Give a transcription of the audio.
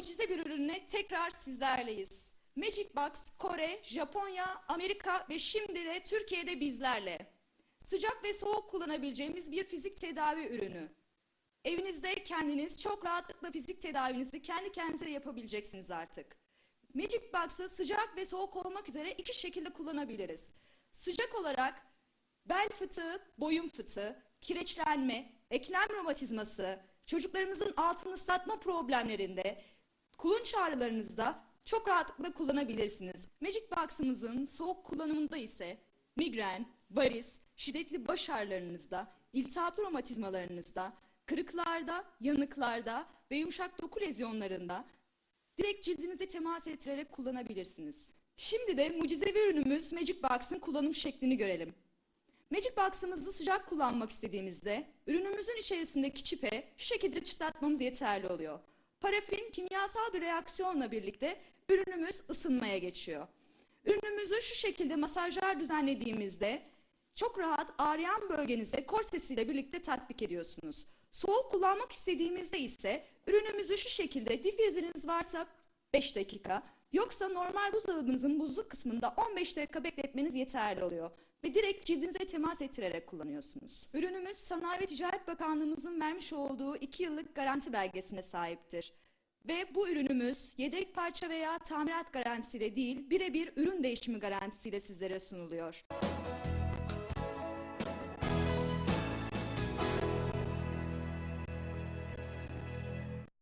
mucize bir ürünle tekrar sizlerleyiz. Magic Box Kore, Japonya, Amerika ve şimdi de Türkiye'de bizlerle. Sıcak ve soğuk kullanabileceğimiz bir fizik tedavi ürünü. Evinizde kendiniz çok rahatlıkla fizik tedavinizi kendi kendinize yapabileceksiniz artık. Magic Box'ı sıcak ve soğuk olmak üzere iki şekilde kullanabiliriz. Sıcak olarak bel fıtığı, boyun fıtığı, kireçlenme, eklem romatizması, çocuklarımızın altını ıslatma problemlerinde, kulunç ağrılarınızda çok rahatlıkla kullanabilirsiniz. Magic Box'ımızın soğuk kullanımında ise migren, varis, şiddetli baş ağrılarınızda, iltihaplı romatizmalarınızda, kırıklarda, yanıklarda ve yumuşak doku lezyonlarında direkt cildinize temas ettirerek kullanabilirsiniz. Şimdi de mucizevi ürünümüz Magic Box'ın kullanım şeklini görelim. Magic Box'ımızı sıcak kullanmak istediğimizde ürünümüzün içerisindeki çipe şu şekilde çıtlatmamız yeterli oluyor. Parafin kimyasal bir reaksiyonla birlikte ürünümüz ısınmaya geçiyor. Ürünümüzü şu şekilde masajlar düzenlediğimizde çok rahat ağrıyan bölgenize korsesiyle birlikte tatbik ediyorsunuz. Soğuk kullanmak istediğimizde ise ürünümüzü şu şekilde difriziniz varsa 5 dakika yoksa normal buzdolabınızın buzluk kısmında 15 dakika bekletmeniz yeterli oluyor. Ve direkt cildinize temas ettirerek kullanıyorsunuz. Ürünümüz Sanayi ve Ticaret Bakanlığımızın vermiş olduğu 2 yıllık garanti belgesine sahiptir. Ve bu ürünümüz yedek parça veya tamirat garantisiyle değil birebir ürün değişimi garantisiyle sizlere sunuluyor.